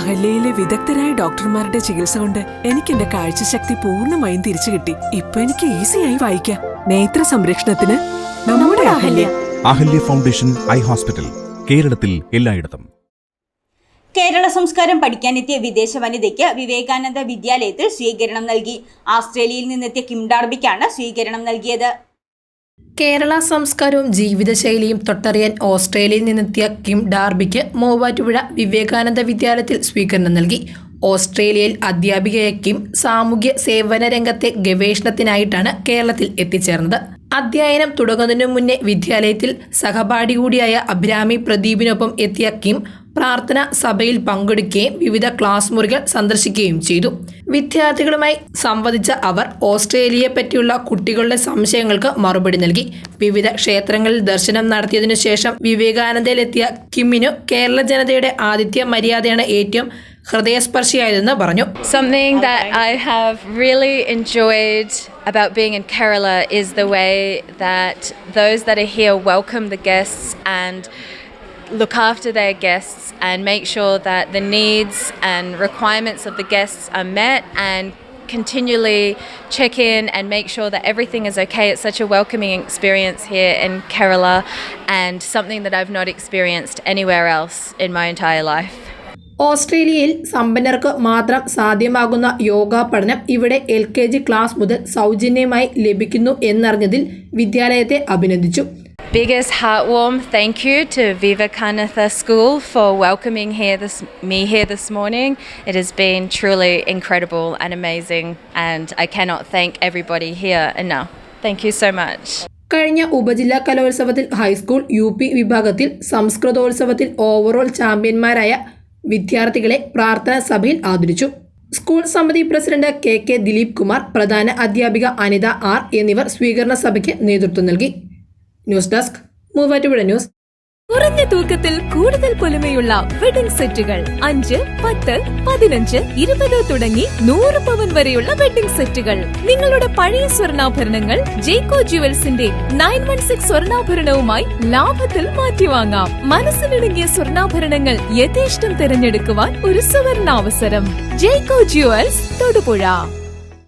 അഹല്യയിലെ വിദഗ്ധരായ ഡോക്ടർമാരുടെ ചികിത്സ കൊണ്ട് എനിക്ക് എന്റെ കാഴ്ചശക്തി പൂർണമായും തിരിച്ചു കിട്ടി. ഇപ്പൊ എനിക്ക് ഈസിയായി വായിക്കാം. നേത്ര സംരക്ഷണത്തിന് നമ്മുടെ Ahalya. Ahalya foundation eye hospital കേരളത്തിൽ എല്ലായിടത്തും. കേരള സംസ്കാരം പഠിക്കാനെത്തിയ വിദേശ വനിതയ്ക്ക് വിവേകാനന്ദ വിദ്യാലയത്തിൽ സ്വീകരണം നൽകി. ആസ്ട്രേലിയയിൽ നിന്നെത്തിയ കിംഡാർബിക്കാണ് സ്വീകരണം നൽകിയത്. കേരള സംസ്കാരവും ജീവിതശൈലിയും തൊട്ടറിയാൻ ഓസ്ട്രേലിയയിൽ നിന്നെത്തിയ കിം ഡാർബിക്ക് മൂവാറ്റുപുഴ വിവേകാനന്ദ വിദ്യാലയത്തിൽ സ്വീകരണം നൽകി. ഓസ്ട്രേലിയയിൽ അധ്യാപികയായ കിം സാമൂഹ്യ സേവന രംഗത്തെ ഗവേഷണത്തിനായിട്ടാണ് കേരളത്തിൽ എത്തിച്ചേർന്നത്. അധ്യയനം തുടങ്ങുന്നതിനു മുന്നേ വിദ്യാലയത്തിൽ സഹപാഠി കൂടിയായ അഭിരാമി പ്രദീപിനൊപ്പം എത്തിയ കിം പ്രാർത്ഥന സഭയിൽ പങ്കെടുക്കുകയും വിവിധ ക്ലാസ് മുറികൾ സന്ദർശിക്കുകയും ചെയ്തു. വിദ്യാർത്ഥികളുമായി സംവദിച്ച അവർ ഓസ്ട്രേലിയയെ പറ്റിയുള്ള കുട്ടികളുടെ സംശയങ്ങൾക്ക് മറുപടി നൽകി. വിവിധ ക്ഷേത്രങ്ങളിൽ ദർശനം നടത്തിയതിനു ശേഷം വിവേകാനന്ദയിലെത്തിയ കിമ്മിനു കേരള ജനതയുടെ ആതിഥ്യ മര്യാദയാണ് ഏറ്റവും ഹൃദയസ്പർശിയായതെന്ന് പറഞ്ഞു. That I have really enjoyed about being in Kerala is the way that those that are here welcome the guests and look after their guests and make sure that the needs and requirements of the guests are met and continually check in and make sure that everything is okay. It's such a welcoming experience here in Kerala and something that I've not experienced anywhere else in my entire life. ഓസ്ട്രേലിയയിൽ സമ്പന്നർക്ക് മാത്രം സാധ്യമാകുന്ന യോഗ പഠനം ഇവിടെ L K G class മുതൽ സൗജന്യമായി ലഭിക്കുന്നു എന്നറിഞ്ഞതിൽ വിദ്യാലയത്തെ അഭിനന്ദിച്ചു biggest heartwarm thank you to Viva Vivekananda School for welcoming here this, me here this morning. It has been truly incredible and amazing, and I cannot thank everybody here enough. Thank you so much. കഴിഞ്ഞ ഉപജില്ലാ കലോത്സവത്തിൽ high school U P വിഭാഗത്തിൽ സംസ്കൃതോത്സവത്തിൽ overall ചാമ്പ്യന്മാരായ വിദ്യാർത്ഥികളെ പ്രാർത്ഥനാ സഭയിൽ ആദരിച്ചു school സമിതി president K K Dileep Kumar പ്രധാന അധ്യാപിക അനിത ആർ എന്നിവർ സ്വീകരണ സഭയ്ക്ക് നേതൃത്വം നൽകി ന്യൂസ് ഡെസ്ക് മൂവാറ്റുപുഴ ന്യൂസ് കുറഞ്ഞ തൂക്കത്തിൽ കൂടുതൽ പൊലിമയുള്ള വെഡിംഗ് സെറ്റുകൾ അഞ്ച് പത്ത് പതിനഞ്ച് ഇരുപത് തുടങ്ങി നൂറ് പവൻ വരെയുള്ള വെഡിംഗ് സെറ്റുകൾ നിങ്ങളുടെ പഴയ സ്വർണാഭരണങ്ങൾ ജേക്കോ ജുവൽസിന്റെ നയൻ വൺ സിക്സ് സ്വർണാഭരണവുമായി ലാഭത്തിൽ മാറ്റിവാങ്ങാം. മനസ്സിലിണങ്ങിയ സ്വർണാഭരണങ്ങൾ യഥേഷ്ടം തിരഞ്ഞെടുക്കുവാൻ ഒരു സുവർണാവസരം. ജേക്കോ ജുവൽസ് തൊടുപുഴ.